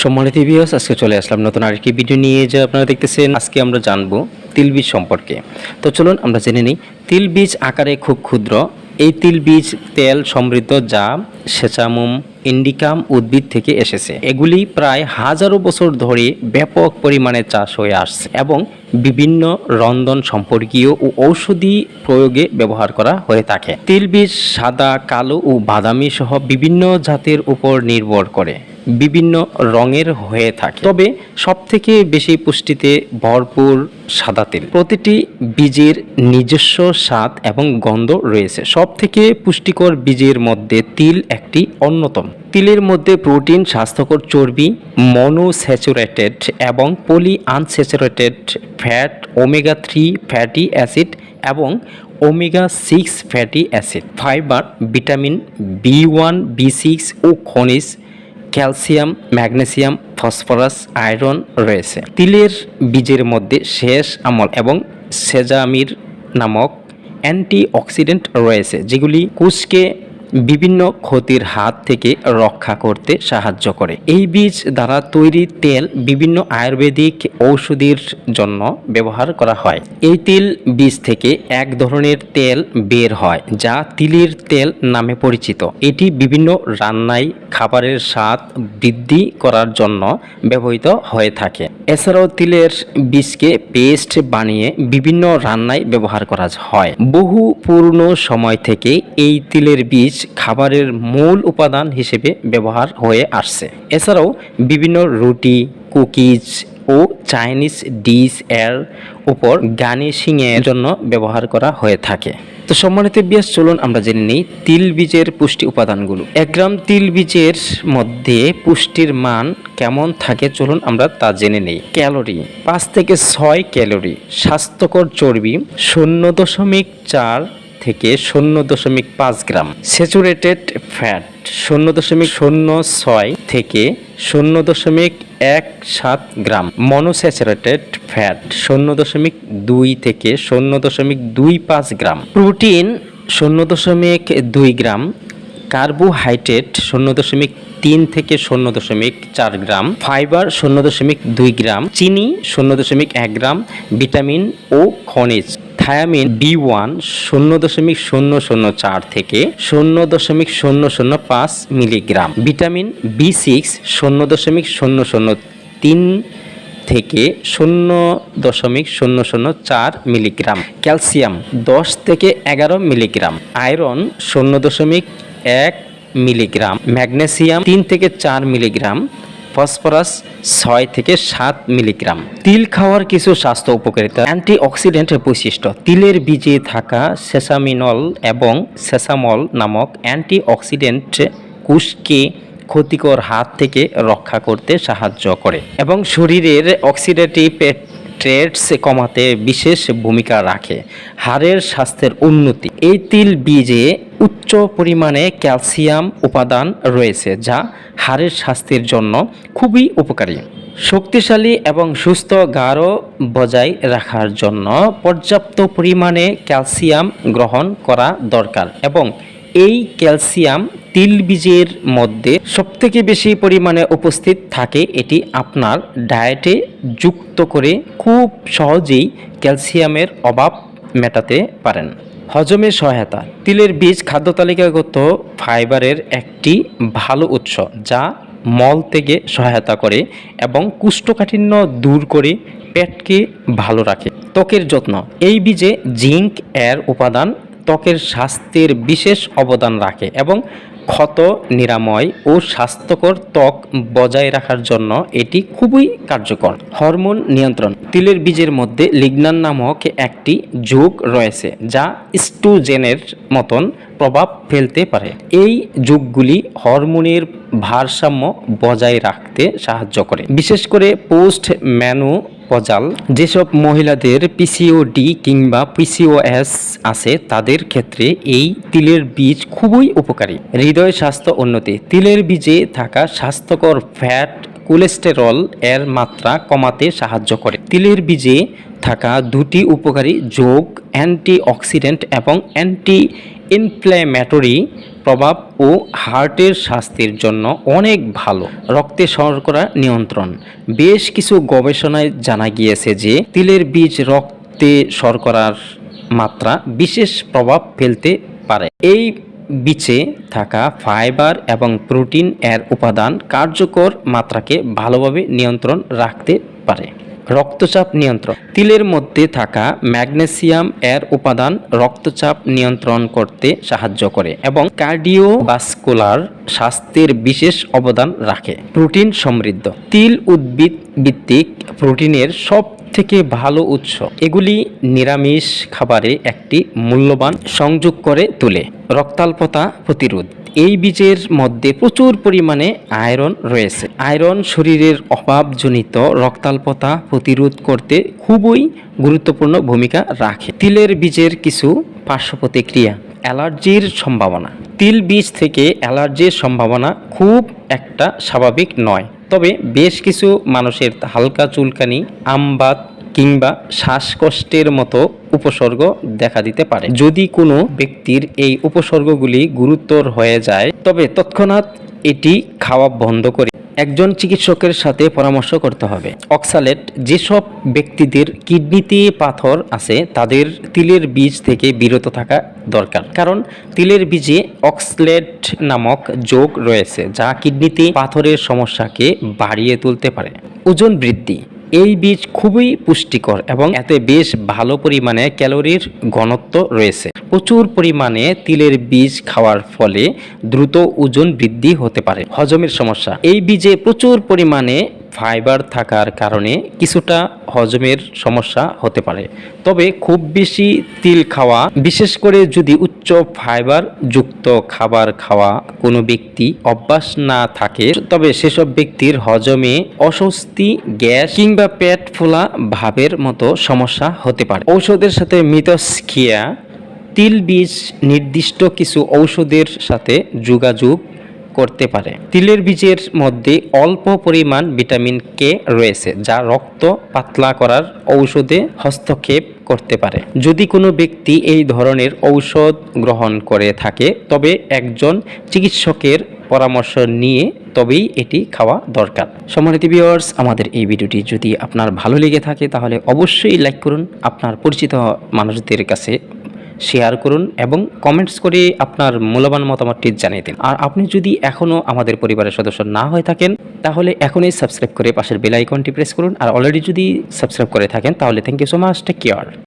সম্মানিত ভিউয়ার্স আজকে চলে আসলাম নতুন আরেকটি ভিডিও নিয়ে যে আপনারা দেখতেছেন। আজকে আমরা জানব তিল বীজ সম্পর্কে। তো চলুন আমরা জেনে নিই, তিল বীজ আকারে খুব ক্ষুদ্র। এই তিল বীজ তেল সমৃদ্ধ যা সেচামুম, ইন্ডিকাম উদ্ভিদ থেকে এসেছে। এগুলি প্রায় হাজারো বছর ধরে ব্যাপক পরিমাণে চাষ হয়ে আসছে এবং বিভিন্ন রন্ধন সম্পর্কীয় ও ঔষধি প্রয়োগে ব্যবহার করা হয়ে থাকে। তিল বীজ সাদা, কালো ও বাদামি সহ বিভিন্ন জাতের উপর নির্ভর করে। বিভিন্ন রঙের হয়ে থাকে। তবে সবথেকে বেশি পুষ্টিতে ভরপুর সাদা তেল। প্রতিটি বীজের নিজস্ব স্বাদ এবং গন্ধ রয়েছে। সবথেকে পুষ্টিকর বীজের মধ্যে তিল একটি অন্যতম। তিলের মধ্যে প্রোটিন, স্বাস্থ্যকর চর্বি, মনোস্যাচুরেটেড এবং poly unsaturated fat, omega three fatty acid এবং omega six fatty acid. Fibre, vitamin B one, B six ও খনিজ ক্যালসিয়াম, ম্যাগনেসিয়াম, ফসফরাস, আয়রন রয়েছে। তিলের বীজের মধ্যে শেষ আমল এবং সেজামির নামক অ্যান্টিঅক্সিডেন্ট রয়েছে, যেগুলি কোষকে বিভিন্ন ক্ষতির হাত থেকে রক্ষা করতে সাহায্য করে। এই বীজ দ্বারা তৈরি তেল বিভিন্ন আয়ুর্বেদিক ঔষধির জন্য ব্যবহার করা হয়। এই তিল বীজ থেকে এক ধরনের তেল বের হয়, যা তিলের তেল নামে পরিচিত। এটি বিভিন্ন রান্নায় খাবারের স্বাদ বৃদ্ধি করার জন্য ব্যবহৃত হয়ে থাকে। এছাড়াও তিলের বীজকে পেস্ট বানিয়ে বিভিন্ন রান্নায় ব্যবহার করা হয়। বহু পুরনো সময় থেকে এই তিলের বীজ খাবারের মূল উপাদান হিসেবে ব্যবহার হয়ে আসছে। এছাড়াও বিভিন্ন রুটি, কুকিজ ও চাইনিজ ডিশ এর উপর গার্নিশিং এর জন্য ব্যবহার করা হয়ে থাকে। তো সম্মানিত বিয়াস, চলুন আমরা জেনে নিই তিল বীজের পুষ্টি উপাদানগুলো। এক গ্রাম তিল বীজের মধ্যে পুষ্টির মান কেমন থাকে চলুন আমরা তা জেনে নিই। ক্যালোরি, পাঁচ থেকে ছয় ক্যালোরি। স্বাস্থ্যকর চর্বি, শূন্য দশমিক চার থেকে শূন্য দশমিক পাঁচ গ্রাম স্যাচুরেটেড ফ্যাট শূন্য দশমিক শূন্য ছয় থেকে শূন্য দশমিক এক সাত গ্রাম মনোস্যাচুরেটেড ফ্যাট শূন্য দশমিক দুই থেকে শূন্য দশমিক দুই পাঁচ গ্রাম প্রোটিন শূন্য দশমিক দুই গ্রাম কার্বোহাইড্রেট শূন্য দশমিক তিন থেকে শূন্য দশমিক চার গ্রাম ফাইবার শূন্য দশমিক দুই গ্রাম চিনি শূন্য দশমিক এক গ্রাম ভিটামিন ও খনিজ থায়ামিন বি ওয়ান শূন্য দশমিক শূন্য শূন্য চার থেকে শূন্য দশমিক শূন্য শূন্য পাঁচ মিলিগ্রাম। ভিটামিন বি সিক্স শূন্য দশমিক শূন্য শূন্য তিন থেকে শূন্য দশমিক শূন্য শূন্য চার মিলিগ্রাম। ক্যালসিয়াম দশ থেকে এগারো মিলিগ্রাম। আয়রন শূন্য দশমিক এক মিলিগ্রাম। ম্যাগনেসিয়াম তিন থেকে চার মিলিগ্রাম। ফসফরাস ছয় থেকে সাত মিলিগ্রাম। তিল খাওয়ার কিছু স্বাস্থ্য উপকারিতা। অ্যান্টিঅক্সিডেন্টের বৈশিষ্ট্য। তিলের বীজে থাকা সেসামিনল এবং সেসামল নামক অ্যান্টিঅক্সিডেন্ট কুশকে ক্ষতিকর হাত থেকে রক্ষা করতে সাহায্য করে এবং শরীরের অক্সিডেটিভ ট্রেডস কমাতে বিশেষ ভূমিকা রাখে। হাড়ের স্বাস্থ্যের উন্নতি। এই তিল বীজে উচ্চ পরিমাণে ক্যালসিয়াম উপাদান রয়েছে, যা হাড়ের স্বাস্থ্যের জন্য খুবই উপকারী। শক্তিশালী এবং সুস্থ গাঢ় বজায় রাখার জন্য পর্যাপ্ত পরিমাণে ক্যালসিয়াম গ্রহণ করা দরকার এবং এই ক্যালসিয়াম তিল বীজের মধ্যে সবথেকে বেশি পরিমাণে উপস্থিত থাকে, এটি আপনার ডায়েটে যুক্ত করে খুব সহজেই ক্যালসিয়ামের অভাব মেটাতে পারেন। হজমে সহায়তা। তিলের বীজ খাদ্য তালিকাগত ফাইবারের একটি ভালো উৎস যা মল থেকে সহায়তা করে এবং কুষ্ঠকাঠিন্য দূর করে পেটকে ভালো রাখে। ত্বকের যত্ন। এই বীজে জিঙ্ক এর উপাদান ত্বকের স্বাস্থ্যের বিশেষ অবদান রাখে এবং ক্ষত, নিরাময় ও স্বাস্থ্যকর ত্বক বজায় রাখার জন্য এটি খুবই কার্যকর। হরমোন নিয়ন্ত্রণ। তিলের বীজের মধ্যে লিগনান নামক একটি যোগ রয়েছে যা স্টুজেনের মতন প্রভাব ফেলতে পারে। এই যোগগুলি হরমোনের ভারসাম্য বজায় রাখতে সাহায্য করে। বিশেষ করে পোস্ট ম্যানু পজাল। যেসব মহিলাদের পিসিওডি কিংবা পিসিওএস আছে, তাদের ক্ষেত্রে এই তিলের বীজ খুবই উপকারী। হৃদয় স্বাস্থ্য উন্নতি। তিলের বীজে থাকা স্বাস্থ্যকর ফ্যাট কোলেস্টেরল এর মাত্রা কমাতে সাহায্য করে। তিলের বীজে থাকা দুটি উপকারী যোগ অ্যান্টিঅক্সিডেন্ট এবং অ্যান্টি ইনফ্ল্যামেটরি প্রভাব ও হার্টের স্বাস্থ্যের জন্য অনেক ভালো। রক্তে শর্করা নিয়ন্ত্রণ। বেশ কিছু গবেষণায় জানা গিয়েছে যে তিলের বীজ রক্তে শর্করার মাত্রা বিশেষ প্রভাব ফেলতে পারে। এই বীজে থাকা ফাইবার এবং প্রোটিন এর উপাদান কার্যকর মাত্রাকে ভালোভাবে নিয়ন্ত্রণ রাখতে পারে। রক্তচাপ নিয়ন্ত্রণ। তিলের মধ্যে থাকা ম্যাগনেসিয়াম এর উপাদান রক্তচাপ নিয়ন্ত্রণ করতে সাহায্য করে এবং কার্ডিওভাস্কুলার স্বাস্থ্যের বিশেষ অবদান রাখে। প্রোটিন সমৃদ্ধ। তিল উদ্ভিদ ভিত্তিক প্রোটিনের সব থেকে ভালো উৎস? এগুলি নিরামিষ খাবারে একটি মূল্যবান সংযোগ করে তোলে। রক্তাল্পতা প্রতিরোধ। এই বীজের মধ্যে প্রচুর পরিমাণে আয়রন রয়েছে। আয়রন শরীরের অভাবজনিত রক্তাল্পতা প্রতিরোধ করতে খুবই গুরুত্বপূর্ণ ভূমিকা রাখে। তিলের বীজের কিছু পার্শ্ব প্রতিক্রিয়া। অ্যালার্জির সম্ভাবনা। তিল বীজ থেকে অ্যালার্জির সম্ভাবনা খুব একটা স্বাভাবিক নয়। তবে বেশ কিছু মানুষের হালকা চুলকানি, আমবাত কিংবা শ্বাসকষ্টের মতো উপসর্গ দেখা দিতে পারে। যদি কোনো ব্যক্তির এই উপসর্গগুলি গুরুতর হয়ে যায়, তবে তৎক্ষণাৎ এটি খাওয়া বন্ধ করে একজন চিকিৎসকের সাথে পরামর্শ করতে হবে। অক্সালেট যেসব ব্যক্তিদের কিডনিতে পাথর আছে, তাদের তিলের বীজ থেকে বিরত থাকা দরকার। কারণ তিলের বীজে অক্সলেট নামক যোগ রয়েছে, যা কিডনিতে পাথরের সমস্যাকে বাড়িয়ে তুলতে পারে। ওজন বৃদ্ধি এই বীজ খুবই পুষ্টিকর এবং এতে বেশ ভালো পরিমাণে ক্যালোরির ঘনত্ব রয়েছে। প্রচুর পরিমাণে তিলের বীজ খাওয়ার ফলে দ্রুত ওজন বৃদ্ধি হতে পারে। হজমের সমস্যা। এই বীজে প্রচুর পরিমাণে ফাইবার থাকার কারণে কিছুটা হজমের সমস্যা হতে পারে। তবে খুব বেশি তিল খাওয়া, বিশেষ করে যদি উচ্চ ফাইবার যুক্ত খাবার খাওয়া কোনো ব্যক্তি অভ্যাস না থাকে, তবে সেসব ব্যক্তির হজমে অস্বস্তি, গ্যাস কিংবা পেট ফোলা ভাবের মতো সমস্যা হতে পারে। ঔষধের সাথে মিতস্ক্রিয়া তিল বীজ নির্দিষ্ট কিছু ঔষধের সাথে যোগাযোগ করতে পারে। তিলের বীজের মধ্যে অল্প পরিমাণ ভিটামিন কে রয়েছে, যা রক্ত পাতলা করার ঔষধে হস্তক্ষেপ করতে পারে। যদি কোনো ব্যক্তি এই ধরনের ঔষধ গ্রহণ করে থাকে, তবে একজন চিকিৎসকের পরামর্শ নিয়ে তবেই এটি খাওয়া দরকার। সম্মানিত ভিউয়ার্স আমাদের এই ভিডিওটি যদি আপনার ভালো লেগে থাকে, তাহলে অবশ্যই লাইক করুন। আপনার পরিচিত মানুষদের কাছে শেয়ার করুন এবং কমেন্টস করে আপনার মূল্যবান মতামতটি জানিয়ে দিন। আর আপনি যদি এখনও আমাদের পরিবারের সদস্য না হয়ে থাকেন, তাহলে এখনই সাবস্ক্রাইব করে পাশের বেল আইকনটি প্রেস করুন। আর অলরেডি যদি সাবস্ক্রাইব করে থাকেন, তাহলে thank you so much take care